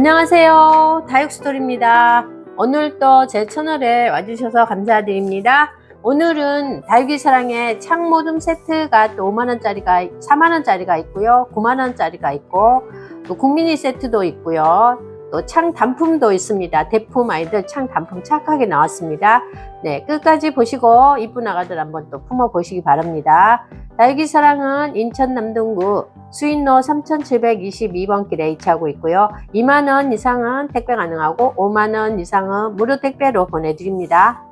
안녕하세요. 다육스토리입니다. 오늘도 제 채널에 와주셔서 감사드립니다. 오늘은 다육이 사랑의 창모둠 세트가 또 5만원짜리가, 4만원짜리가 있고요. 9만원짜리가 있고, 또 국민이 세트도 있고요. 또 창 단품도 있습니다. 대품 아이들 창 단품 착하게 나왔습니다. 네, 끝까지 보시고 이쁜 아가들 한번 또 품어 보시기 바랍니다. 다육이사랑은 인천 남동구 수인로 3722번 길에 위치하고 있고요. 2만원 이상은 택배 가능하고 5만원 이상은 무료 택배로 보내드립니다.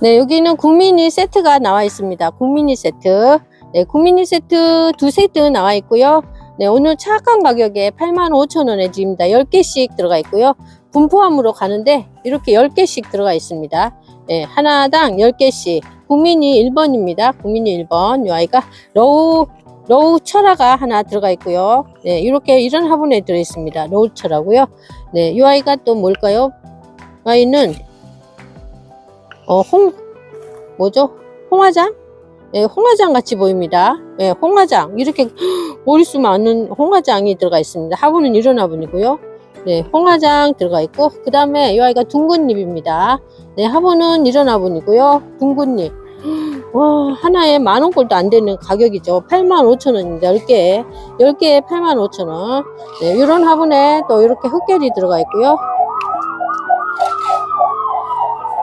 네, 여기는 국민이 세트가 나와 있습니다. 국민이 세트. 네, 국민이 세트 두 세트 나와 있고요. 네, 오늘 착한 가격에 85,000원에 드립니다. 10개씩 들어가 있고요. 분포함으로 가는데 이렇게 10개씩 들어가 있습니다. 네, 하나당 10개씩. 국민이 1번입니다. 국민이 1번. 이 아이가 로우 로우 철화가 하나 들어가 있고요. 네, 이렇게 이런 화분에 들어 있습니다. 로우 철화고요. 네, 이 아이가 또 뭘까요? 아이는 어, 홍 뭐죠? 홍화장? 네, 홍화장 같이 보입니다. 네, 홍화장 이렇게 머리수 많은 홍화장이 들어가 있습니다. 화분은 이런 화분이고요. 네, 홍화장 들어가 있고 그 다음에 이 아이가 둥근잎입니다. 네, 화분은 이런 화분이고요. 둥근잎. 와, 하나에 만 원꼴도 안 되는 가격이죠. 85,000원입니다. 10개에. 10개에 85,000원. 네, 이런 화분에 또 이렇게 흑결이 들어가 있고요.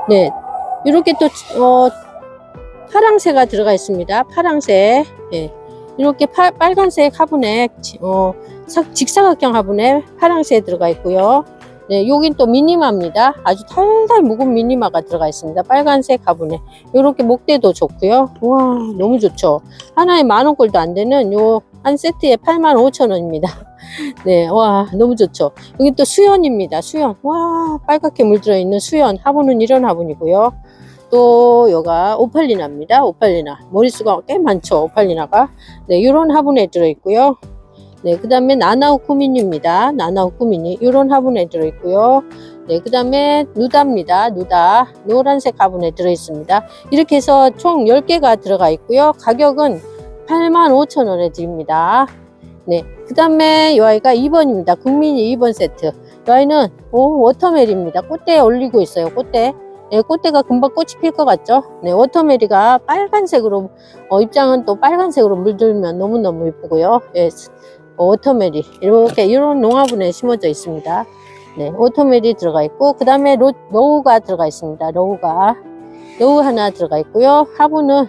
네, 이렇게 또, 어, 파랑새가 들어가 있습니다. 파랑새. 예. 이렇게 파, 빨간색 화분에, 어, 사- 직사각형 화분에 파랑새 들어가 있고요. 네, 여긴 또 미니마입니다. 아주 달달 묵은 미니마가 들어가 있습니다. 빨간색 화분에. 이렇게 목대도 좋고요. 와, 너무 좋죠. 하나에 만 원꼴도 안 되는 요 한 세트에 8만 5천 원입니다. 네, 와, 너무 좋죠. 여기 또 수연입니다. 수연. 와, 빨갛게 물들어 있는 수연. 화분은 이런 화분이고요. 또 여가 오팔리나입니다. 오팔리나. 머릿수가 꽤 많죠. 오팔리나가. 네, 이런 화분에 들어 있고요. 네, 그 다음에 나나우 쿠미니입니다. 나나우 쿠미니. 이런 화분에 들어 있고요. 네, 그 다음에 누다입니다. 누다. 노란색 화분에 들어 있습니다. 이렇게 해서 총 10개가 들어가 있고요. 가격은 85,000원에 드립니다. 네, 그 다음에 이 아이가 2번입니다. 국민이 2번 세트. 이 아이는 오, 워터멜입니다. 꽃대에 올리고 있어요. 꽃대. 네, 꽃대가 금방 꽃이 필 것 같죠? 네, 워터메리가 빨간색으로, 어, 입장은 또 빨간색으로 물들면 너무너무 예쁘고요. 예, 어, 워터메리. 이렇게, 이런 농화분에 심어져 있습니다. 네, 워터메리 들어가 있고, 그 다음에 로, 로우가 들어가 있습니다. 로우가. 로우 하나 들어가 있고요. 화분은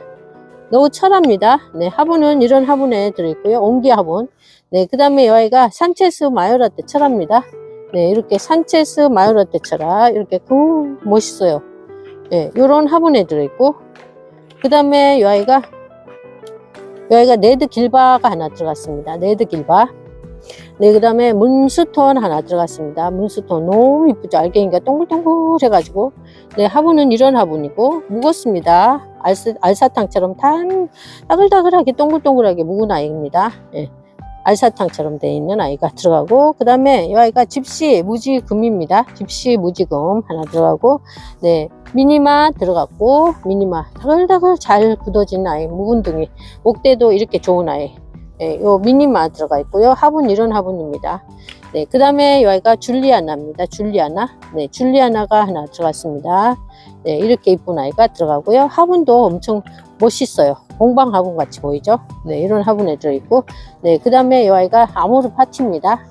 로우 철합니다. 네, 화분은 이런 화분에 들어있고요. 옹기 화분. 네, 그 다음에 이 아이가 산체스 마요라떼 철합니다. 네, 이렇게 산체스 마요라떼 철화. 이렇게, 그, 멋있어요. 예, 요런 화분에 들어있고, 그 다음에 이 아이가, 이 아이가 레드 길바가 하나 들어갔습니다. 레드 길바. 네, 그 다음에 문스톤 하나 들어갔습니다. 문스톤 너무 이쁘죠? 알갱이가 동글동글 해가지고. 네, 화분은 이런 화분이고, 무겁습니다. 알스, 알사탕처럼 단, 따글따글하게 동글동글하게 묵은 아이입니다. 예. 알사탕처럼 되어 있는 아이가 들어가고 그 다음에 이 아이가 집시 무지금입니다. 집시 무지금 하나 들어가고 네 미니마 들어갔고 미니마 다글다글 잘 굳어진 아이 묵은둥이 목대도 이렇게 좋은 아이 네, 요 미니마 들어가 있고요. 화분 이런 화분입니다. 네, 그 다음에 이 아이가 줄리아나입니다. 줄리아나. 네, 줄리아나가 하나 들어갔습니다. 네, 이렇게 이쁜 아이가 들어가고요. 화분도 엄청 멋있어요. 공방 화분 같이 보이죠? 네, 이런 화분에 들어있고, 네, 그 다음에 이 아이가 아모르 파티입니다.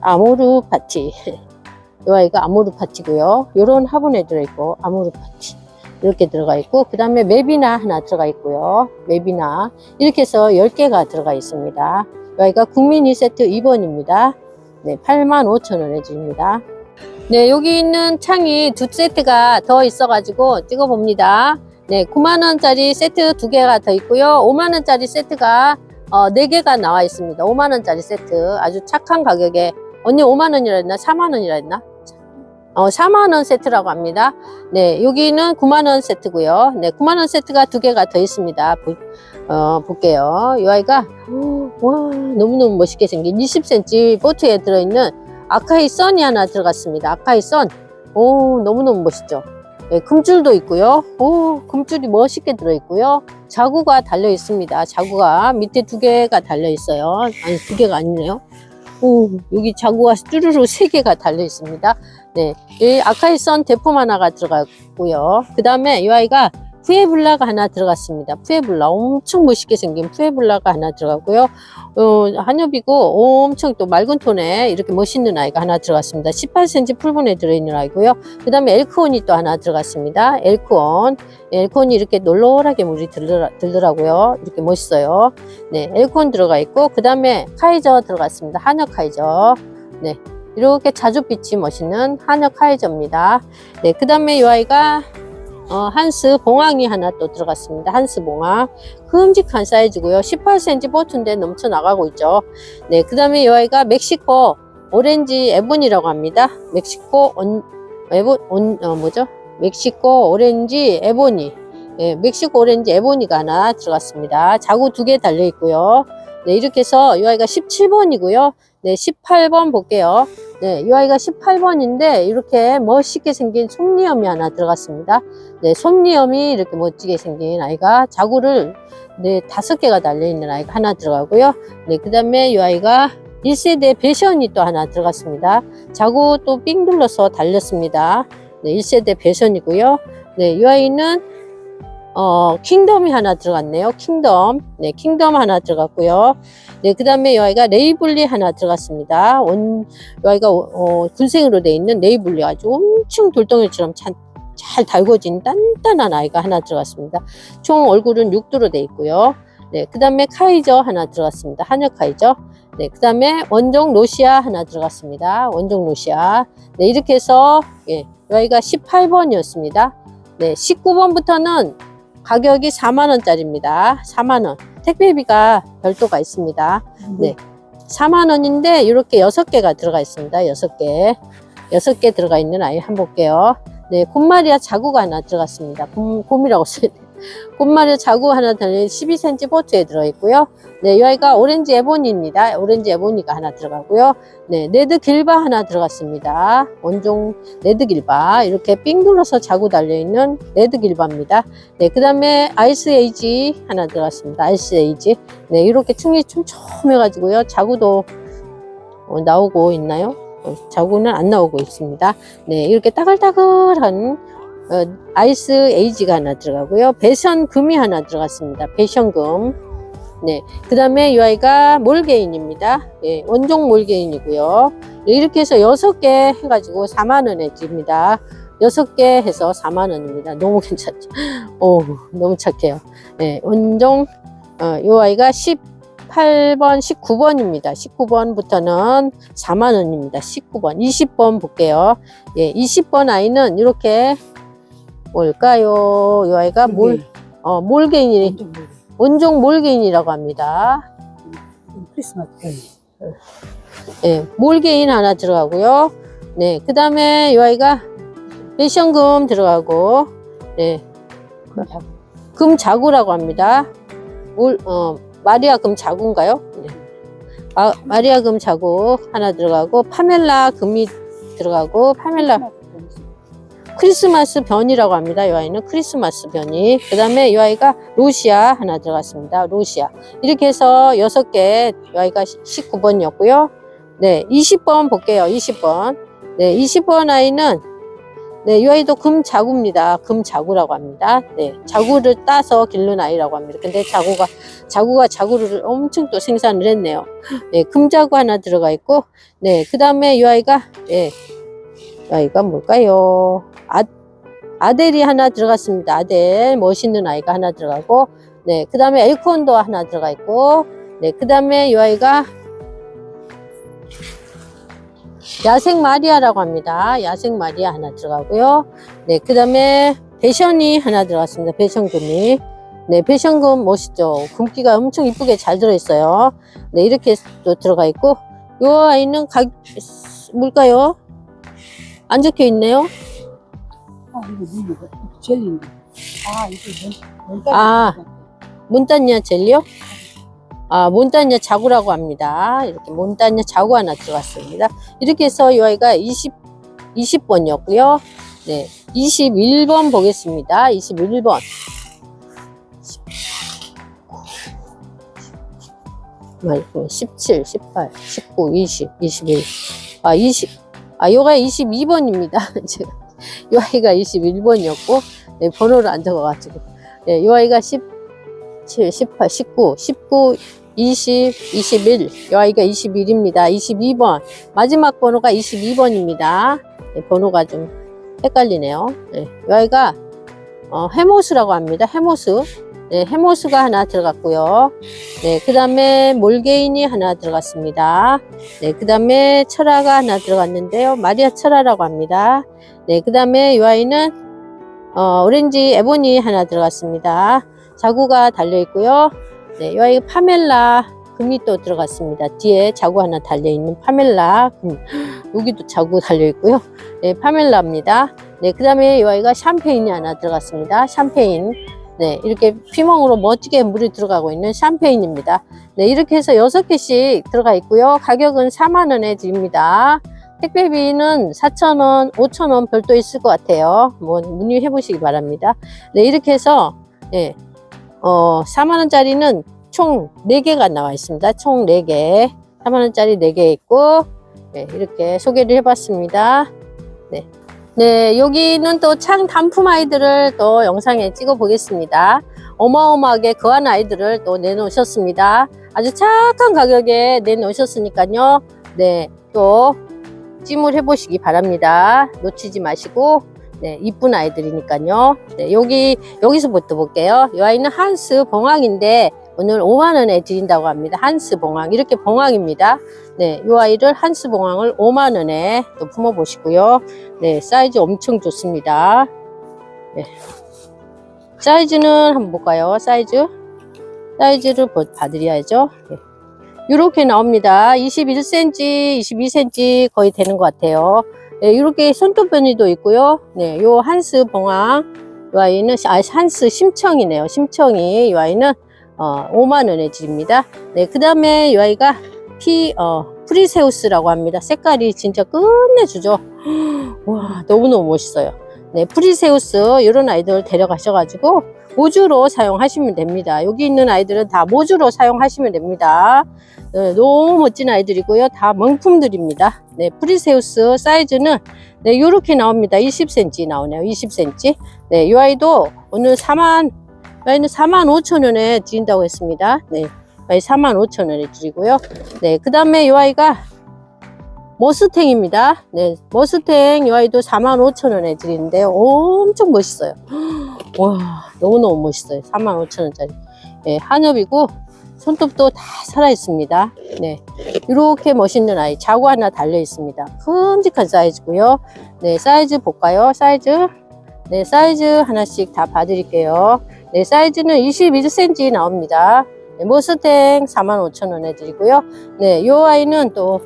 아모르 파티. 이 아이가 아모르 파티고요. 이런 화분에 들어있고, 아모르 파티. 이렇게 들어가 있고, 그 다음에 맵이나 하나 들어가 있고요. 맵이나. 이렇게 해서 10개가 들어가 있습니다. 이 아이가 국민이 세트 2번입니다. 네, 85,000원에 줍니다. 네, 여기 있는 창이 두 세트가 더 있어 가지고 찍어 봅니다. 네, 9만원짜리 세트 두 개가 더 있고요. 5만원짜리 세트가 어, 4개가 나와 있습니다. 5만원짜리 세트. 아주 착한 가격에. 언니 5만원이라 했나? 4만원이라 했나? 어, 4만원 세트라고 합니다. 네, 여기는 9만원 세트고요. 네, 9만원 세트가 두 개가 더 있습니다. 보, 어, 볼게요. 이 아이가, 어, 와, 너무너무 멋있게 생긴 20cm 보트에 들어있는 아카이 선이 하나 들어갔습니다. 아카이 선. 오, 너무너무 멋있죠? 네, 금줄도 있고요. 오, 금줄이 멋있게 들어있고요. 자구가 달려 있습니다. 자구가 밑에 두 개가 달려 있어요. 아니, 두 개가 아니네요. 오, 여기 자구가 쭈루루 세 개가 달려 있습니다. 네, 이 아카이선 대품 하나가 들어갔고요. 그 다음에 이 아이가 푸에블라가 하나 들어갔습니다. 푸에블라 엄청 멋있게 생긴 푸에블라가 하나 들어가고요. 어, 한엽이고 엄청 또 맑은 톤에 이렇게 멋있는 아이가 하나 들어갔습니다. 18cm 풀분에 들어있는 아이고요. 그 다음에 엘크온이 또 하나 들어갔습니다. 엘크온. 엘크온이 이렇게 놀놀하게 물이 들더라, 들더라고요. 이렇게 멋있어요. 네, 엘크온 들어가 있고 그 다음에 카이저 들어갔습니다. 한엽 카이저. 네. 이렇게 자주빛이 멋있는 한엽 카이저입니다. 네, 그 다음에 이 아이가 어, 한스 봉황이 하나 또 들어갔습니다. 한스 봉황. 큼직한 사이즈고요. 18cm 보트인데 넘쳐 나가고 있죠. 네, 그 다음에 이 아이가 멕시코 오렌지 에본이라고 합니다. 멕시코 온, 에본, 온, 어, 뭐죠? 멕시코 오렌지 에보니. 예, 멕시코 오렌지 에보니가 하나 들어갔습니다. 자구 두 개 달려 있고요. 네, 이렇게 해서 이 아이가 17번이고요. 네, 18번 볼게요. 네, 이 아이가 18번인데 이렇게 멋있게 생긴 솜니엄이 하나 들어갔습니다. 네, 솜니엄이 이렇게 멋지게 생긴 아이가 자구를 네, 다섯 개가 달려 있는 아이가 하나 들어가고요. 네, 그 다음에 이 아이가 1세대 배션이 또 하나 들어갔습니다. 자구 또 삥 둘러서 달렸습니다. 네, 1세대 배션이고요. 네, 이 아이는 어, 킹덤이 하나 들어갔네요. 킹덤. 네, 킹덤 하나 들어갔고요. 네, 그 다음에 이 아이가 레이블리 하나 들어갔습니다. 원, 이 아이가 어, 군생으로 돼 있는 레이블리 아주 엄청 돌덩이처럼 잘, 잘 달궈진 단단한 아이가 하나 들어갔습니다. 총 얼굴은 6도로 돼 있고요. 네, 그 다음에 카이저 하나 들어갔습니다. 한역 카이저. 네, 그 다음에 원종 로시아 하나 들어갔습니다. 원종 로시아. 네, 이렇게 해서, 예, 이 아이가 18번이었습니다. 네, 19번부터는 가격이 4만원짜리입니다. 4만원. 택배비가 별도가 있습니다. 네. 4만원인데, 이렇게 6개가 들어가 있습니다. 6개. 6개 들어가 있는 아이 한번 볼게요. 네, 곰마리아 자구가 하나 들어갔습니다. 곰, 곰이라고 써야 돼. 곰마리아 자구 하나 달린 12cm 보트에 들어있고요. 네, 이 아이가 오렌지 에보니입니다. 오렌지 에보니가 하나 들어가고요. 네, 레드 길바 하나 들어갔습니다. 원종 레드 길바. 이렇게 삥 둘러서 자구 달려있는 레드 길바입니다. 네, 그 다음에 아이스 에이지 하나 들어갔습니다. 아이스 에이지. 네, 이렇게 충이 촘촘해가지고요. 자구도 어, 나오고 있나요? 어, 자구는 안 나오고 있습니다. 네, 이렇게 따글따글한 어, 아이스 에이지가 하나 들어가고요. 배션 금이 하나 들어갔습니다. 배션 금. 네. 그 다음에 이 아이가 몰게인입니다. 예, 원종 몰게인이고요. 이렇게 해서 여섯 개 해가지고 4만원에 줍니다. 여섯 개 해서 4만원입니다. 너무 괜찮죠? 오, 너무 착해요. 예, 원종, 어, 이 아이가 18번, 19번입니다. 19번부터는 4만원입니다. 19번, 20번 볼게요. 예, 20번 아이는 이렇게 뭘까요? 이 아이가 몰, 어, 몰게인이, 원종 몰게인이라고 합니다. 크리스마스 때 예, 몰게인 하나 들어가고요. 네, 그 다음에 이 아이가 패션금 들어가고, 네, 금 자구라고 합니다. 몰, 어, 마리아 금 자구인가요? 네. 아, 마리아 금 자구 하나 들어가고, 파멜라 금이 들어가고, 파멜라 크리스마스 변이라고 합니다. 이 아이는 크리스마스 변이. 그 다음에 이 아이가 로시아 하나 들어갔습니다. 로시아. 이렇게 해서 여섯 개, 이 아이가 19번이었고요. 네, 20번 볼게요. 20번. 네, 20번 아이는 네, 이 아이도 금 자구입니다. 금 자구라고 합니다. 네, 자구를 따서 기른 아이라고 합니다. 근데 자구가 자구가 자구를 엄청 또 생산을 했네요. 네, 금 자구 하나 들어가 있고, 네, 그 다음에 이 아이가 네, 이 아이가 뭘까요? 아, 아델이 하나 들어갔습니다. 아델 멋있는 아이가 하나 들어가고, 네, 그 다음에 엘콘도 하나 들어가 있고, 네, 그 다음에 이 아이가 야생 마리아라고 합니다. 야생 마리아 하나 들어가고요. 네, 그 다음에 배션이 하나 들어갔습니다. 배션금이. 네, 배션금 멋있죠? 금기가 엄청 이쁘게 잘 들어있어요. 네, 이렇게 또 들어가 있고, 이 아이는 가, 뭘까요? 안 적혀 있네요. 아 이거 뭐야 젤리인데 아 이거 뭔 뭔가 아. 몬타냐 젤리요? 아, 몬타냐 자구라고 합니다. 이렇게 몬타냐 자구 하나 들어갔습니다. 이렇게 해서 이 아이가 20, 20번이었고요. 네, 21번 보겠습니다. 21번. 말고 17, 18, 19, 20, 21. 아, 20. 아, 요가 22번입니다. 제가 요 아이가 21번이었고, 네, 번호를 안 적어가지고. 네, 요 아이가 17, 18, 19, 19, 20, 21. 요 아이가 21입니다. 22번. 마지막 번호가 22번입니다. 네, 번호가 좀 헷갈리네요. 네, 요 아이가 어, 해모스라고 합니다. 해모스. 네, 해모스가 하나 들어갔고요. 네, 그 다음에 몰게인이 하나 들어갔습니다. 네, 그 다음에 철화가 하나 들어갔는데요. 마리아 철화라고 합니다. 네, 그 다음에 이 아이는 어, 오렌지 에보니 하나 들어갔습니다. 자구가 달려 있고요. 네, 이 아이 파멜라 금이 또 들어갔습니다. 뒤에 자구 하나 달려 있는 파멜라 금. 여기도 자구 달려 있고요. 네, 파멜라입니다. 네, 그 다음에 이 아이가 샴페인이 하나 들어갔습니다. 샴페인. 네, 이렇게 피멍으로 멋지게 물이 들어가고 있는 샴페인입니다. 네, 이렇게 해서 6개씩 들어가 있고요. 가격은 4만원에 드립니다. 택배비는 4,000원, 5,000원 별도 있을 것 같아요. 뭐, 문의해 보시기 바랍니다. 네, 이렇게 해서, 예, 어, 4만 원짜리는 총 4개가 나와 있습니다. 총 4개. 4만 원짜리 4개 있고, 네, 이렇게 소개를 해 봤습니다. 네. 네, 여기는 또 창 단품 아이들을 또 영상에 찍어 보겠습니다. 어마어마하게 거한 아이들을 또 내놓으셨습니다. 아주 착한 가격에 내놓으셨으니까요. 네, 또 찜을 해보시기 바랍니다. 놓치지 마시고, 네, 이쁜 아이들이니까요. 네, 여기, 여기서부터 볼게요. 이 아이는 한스 봉황인데, 오늘 5만원에 드린다고 합니다. 한스 봉황. 이렇게 봉황입니다. 네, 이 아이를 한스 봉황을 5만원에 또 품어보시고요. 네, 사이즈 엄청 좋습니다. 네. 사이즈는 한번 볼까요? 사이즈? 사이즈를 보- 봐드려야죠. 네. 이렇게 나옵니다. 21cm, 22cm 거의 되는 것 같아요. 네, 이렇게 손톱 변이도 있고요. 네, 요 한스 봉황, 이 아이는, 아, 한스 심청이네요. 심청이, 이 아이는, 어, 5만원에 드립니다. 네, 그 다음에 이 아이가 피, 어, 프리세우스라고 합니다. 색깔이 진짜 끝내주죠. 와, 너무너무 멋있어요. 네, 프리세우스, 이런 아이들 데려가셔가지고, 모주로 사용하시면 됩니다. 여기 있는 아이들은 다 모주로 사용하시면 됩니다. 네, 너무 멋진 아이들이고요. 다 명품들입니다. 네, 프리세우스 사이즈는 네, 요렇게 나옵니다. 20cm 나오네요. 20cm. 네, 이 아이도 오늘 4만, 이 아이는 4만 5천 원에 드린다고 했습니다. 네, 이 아이 4만 5천 원에 드리고요. 네, 그 다음에 이 아이가 머스탱입니다. 네, 머스탱 이 아이도 4만 5천 원에 드리는데요. 엄청 멋있어요. 와, 너무너무 멋있어요. 4만 5천 원짜리. 네, 한엽이고, 손톱도 다 살아있습니다. 네, 이렇게 멋있는 아이. 자구 하나 달려 있습니다. 큼직한 사이즈고요. 네, 사이즈 볼까요? 사이즈. 네, 사이즈 하나씩 다 봐드릴게요. 네, 사이즈는 21cm 나옵니다. 네, 모스탱 45,000원에 드리고요. 네, 이 아이는 또,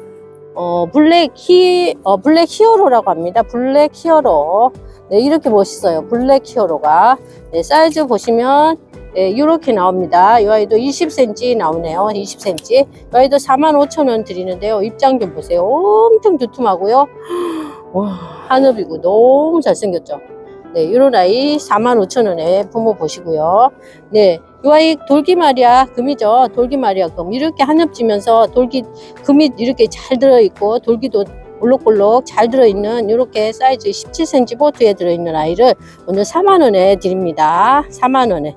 어, 블랙 히, 어, 블랙 히어로라고 합니다. 블랙 히어로. 네, 이렇게 멋있어요. 블랙 히어로가. 네, 사이즈 보시면, 네, 이렇게 나옵니다. 이 아이도 20cm 나오네요. 20cm. 이 아이도 45,000원 드리는데요. 입장 좀 보세요. 엄청 두툼하고요. 와, 하늘이고 너무 잘생겼죠. 네, 이런 아이 45,000원에 부모 보시고요. 네, 이 아이 돌기마리아 금이죠. 돌기마리아 금. 이렇게 한엽지면서 돌기, 금이 이렇게 잘 들어있고, 돌기도 볼록볼록 잘 들어있는 이렇게 사이즈 17cm 보트에 들어있는 아이를 오늘 4만원에 드립니다. 4만원에.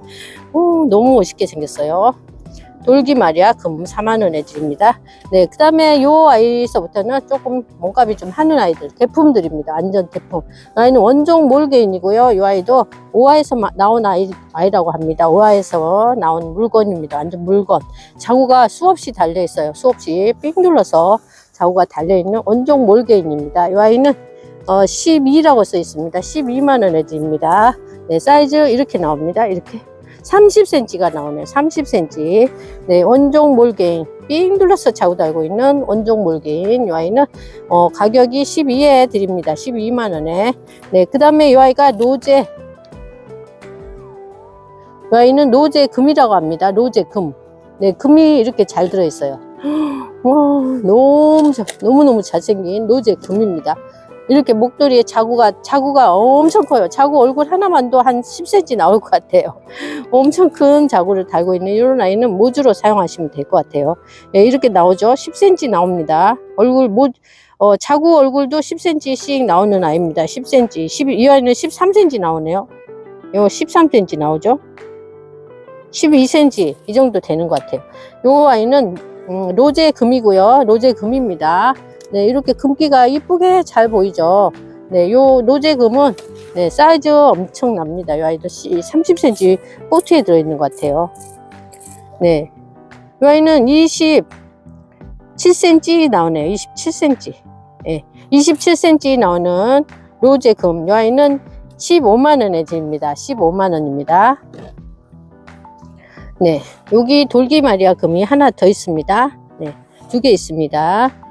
오, 너무 멋있게 생겼어요. 돌기 말이야 금 4만원에 드립니다. 네, 그 다음에 요 아이서부터는 조금 몸값이 좀 하는 아이들, 제품들입니다. 안전 제품. 아이는 원종 몰개인이고요. 요 아이도 오화에서 마- 나온 아이, 아이라고 합니다. 오화에서 나온 물건입니다. 완전 물건. 자구가 수없이 달려 있어요. 수없이 삥 눌러서 자구가 달려 있는 원종 몰개인입니다. 이 아이는 어, 12라고 써 있습니다. 12만원에 드립니다. 네, 사이즈 이렇게 나옵니다. 이렇게. 30cm가 나오네요. 30cm. 네, 원종 몰개인. 삥 둘러서 자고 달고 있는 원종 몰개인. 이 아이는, 어, 가격이 12에 드립니다. 12만원에. 네, 그 다음에 이 아이가 노제. 이 아이는 노제 금이라고 합니다. 노제 금. 네, 금이 이렇게 잘 들어있어요. 와, 너무, 잘- 너무너무 잘생긴 노제 금입니다. 이렇게 목도리에 자구가 자구가 엄청 커요. 자구 얼굴 하나만도 한 10cm 나올 것 같아요. 엄청 큰 자구를 달고 있는 이런 아이는 모주로 사용하시면 될 것 같아요. 예, 이렇게 나오죠. 10cm 나옵니다. 얼굴 모 어, 자구 얼굴도 10cm씩 나오는 아이입니다. 10cm. 10, 이 아이는 13cm 나오네요. 요 13cm 나오죠. 12cm 이 정도 되는 것 같아요. 요 아이는 음, 로제 금이고요. 로제 금입니다. 네, 이렇게 금기가 이쁘게 잘 보이죠. 네, 요 로제 금은 네, 사이즈 엄청납니다. 요 아이도 30cm 포트에 들어있는 것 같아요. 네, 요 아이는 27cm 나오네요. 27cm. 예, 27cm 나오는 로제 금. 요 아이는 15만원에 드립니다. 15만원입니다. 네, 여기 돌기 마리아 금이 하나 더 있습니다. 네, 두 개 있습니다.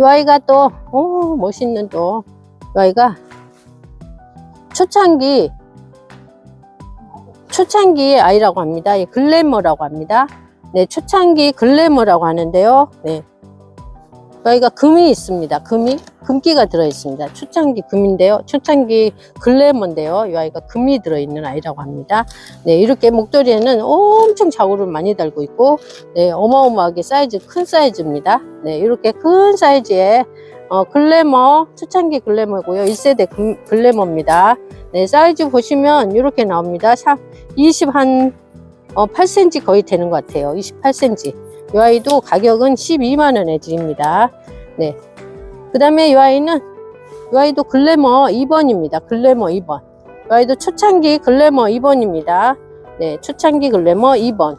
이 아이가 또, 오, 멋있는 또, 이 아이가 초창기, 초창기 아이라고 합니다. 이 글래머라고 합니다. 네, 초창기 글래머라고 하는데요. 네. 이 아이가 금이 있습니다. 금이, 금기가 들어 있습니다. 초창기 금인데요. 초창기 글래머인데요. 이 아이가 금이 들어 있는 아이라고 합니다. 네, 이렇게 목도리에는 엄청 자구를 많이 달고 있고, 네, 어마어마하게 사이즈, 큰 사이즈입니다. 네, 이렇게 큰 사이즈의 어, 글래머, 초창기 글래머고요. 1세대 금, 글래머입니다. 네, 사이즈 보시면 이렇게 나옵니다. 20 한, 어, 8cm 거의 되는 것 같아요. 28cm. 이 아이도 가격은 12만원에 드립니다. 네. 그 다음에 이 아이는, 이 아이도 글래머 2번입니다. 글래머 2번. 이 아이도 초창기 글래머 2번입니다. 네, 초창기 글래머 2번.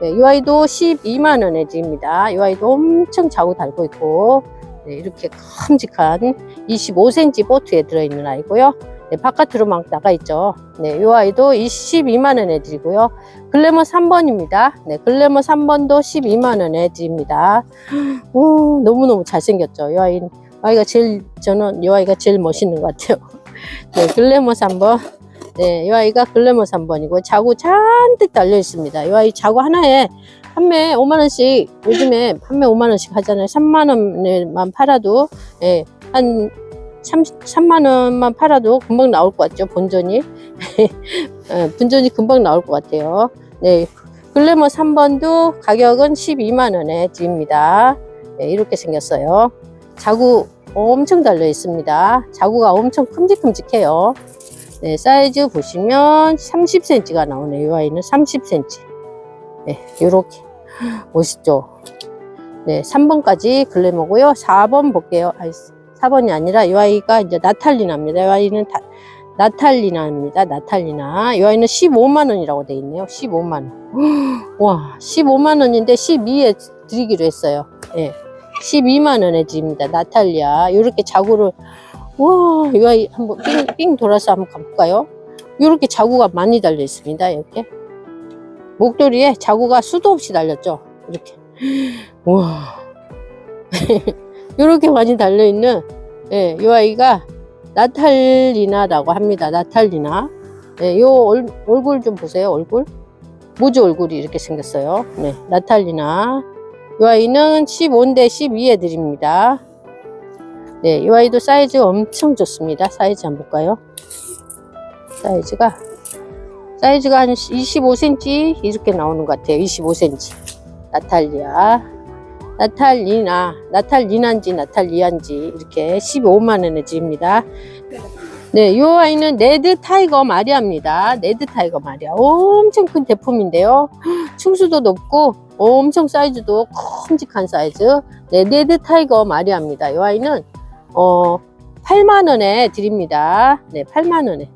네, 이 아이도 12만원에 드립니다. 이 아이도 엄청 자고 달고 있고, 네, 이렇게 큼직한 25cm 보트에 들어있는 아이고요. 네, 바깥으로 막 나가 있죠. 네, 이 아이도 22만원에 드리고요. 글래머 3번입니다. 네, 글래머 3번도 12만원에 드립니다. 오, 너무너무 잘생겼죠. 이 아이, 아이가 제일, 저는 이 아이가 제일 멋있는 것 같아요. 네, 글래머 3번. 네, 이 아이가 글래머 3번이고, 자구 잔뜩 달려 있습니다. 이 아이 자구 하나에 판매 5만원씩, 요즘에 판매 5만원씩 하잖아요. 3만원에만 팔아도, 예, 한 3, 3만 원만 팔아도 금방 나올 것 같죠, 본전이. 예, 본전이 금방 나올 것 같아요. 네, 글래머 3번도 가격은 12만 원에 드립니다. 네, 이렇게 생겼어요. 자구 엄청 달려 있습니다. 자구가 엄청 큼직큼직해요. 네, 사이즈 보시면 30cm가 나오네요. 이 아이는 30cm. 네, 요렇게. 멋있죠? 네, 3번까지 글래머고요. 4번 볼게요. 아이, 4번이 아니라 이 아이가 이제 나탈리나입니다. 이 아이는 다, 나탈리나입니다. 나탈리나. 이 아이는 15만 원이라고 돼 있네요. 15만 원. 와, 15만 원인데 12에 드리기로 했어요. 예. 12만 원에 드립니다. 나탈리아. 요렇게 자구를, 와, 이 아이 한번 삥, 삥 돌아서 한번 가볼까요? 요렇게 자구가 많이 달려 있습니다. 이렇게. 목도리에 자구가 수도 없이 달렸죠. 이렇게. 와. 요렇게 많이 달려있는, 예, 요 아이가 나탈리나라고 합니다. 나탈리나. 예, 요 얼, 얼굴 좀 보세요. 얼굴. 모주 얼굴이 이렇게 생겼어요. 네, 나탈리나. 이 아이는 15인데 12에 드립니다. 네, 이 아이도 사이즈 엄청 좋습니다. 사이즈 한번 볼까요? 사이즈가, 사이즈가 한 25cm 이렇게 나오는 것 같아요. 25cm. 나탈리아. 나탈리나, 나탈리나인지 나탈리아인지 이렇게 15만원에 드립니다. 네, 이 아이는 레드 타이거 마리아입니다. 레드 타이거 마리아. 엄청 큰 제품인데요. 층수도 높고 엄청 사이즈도 큼직한 사이즈. 네, 레드 타이거 마리아입니다. 이 아이는 어 8만 원에 드립니다. 네, 8만 원에.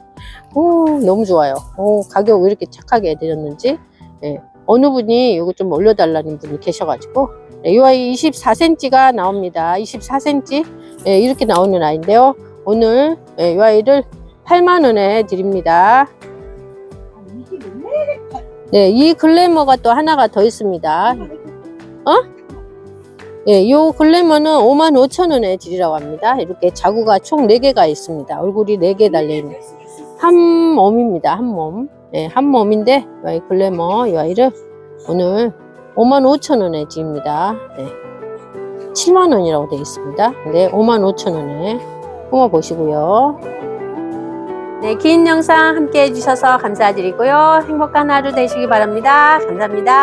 오, 너무 좋아요. 오, 가격 왜 이렇게 착하게 해드렸는지. 네, 어느 분이 이거 좀 올려달라는 분이 계셔가지고 아이 24cm가 나옵니다. 24cm 네, 이렇게 나오는 아이인데요. 오늘 네, 이 아이를 8만 원에 드립니다. 네, 이 글래머가 또 하나가 더 있습니다. 예, 이 글래머는 5만 5천 원에 드리라고 합니다. 이렇게 자구가 총 4개가 있습니다. 얼굴이 4개 달려있는 한 몸입니다. 한 몸. 예, 한 몸인데 이 글래머 이 아이를 오늘 5만 5천 원에 드립니다. 네. 7만 원이라고 되어 있습니다. 네, 5만 5천 원에 품어 보시고요. 네, 긴 영상 함께 해주셔서 감사드리고요. 행복한 하루 되시기 바랍니다. 감사합니다.